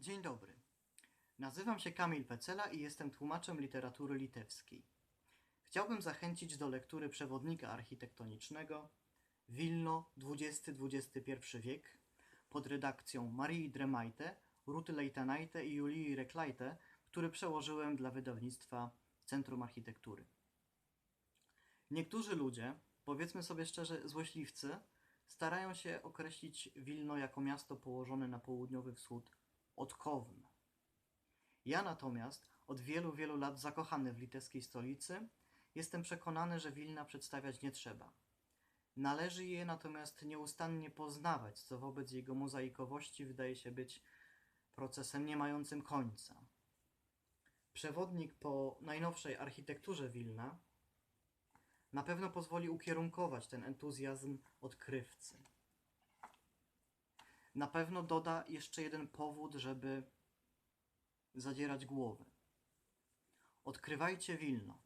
Dzień dobry. Nazywam się Kamil Pecela i jestem tłumaczem literatury litewskiej. Chciałbym zachęcić do lektury przewodnika architektonicznego Wilno XX-XXI wiek pod redakcją Marii Dremajte, Ruty Leitanajte i Julii Reklajte, który przełożyłem dla wydawnictwa Centrum Architektury. Niektórzy ludzie, powiedzmy sobie szczerze, złośliwcy, starają się określić Wilno jako miasto położone na południowy wschód od Kown. Ja natomiast, od wielu, wielu lat zakochany w litewskiej stolicy, jestem przekonany, że Wilna przedstawiać nie trzeba. Należy je natomiast nieustannie poznawać, co wobec jego mozaikowości wydaje się być procesem nie mającym końca. Przewodnik po najnowszej architekturze Wilna na pewno pozwoli ukierunkować ten entuzjazm odkrywcy. Na pewno doda jeszcze jeden powód, żeby zadzierać głowy. Odkrywajcie Wilno.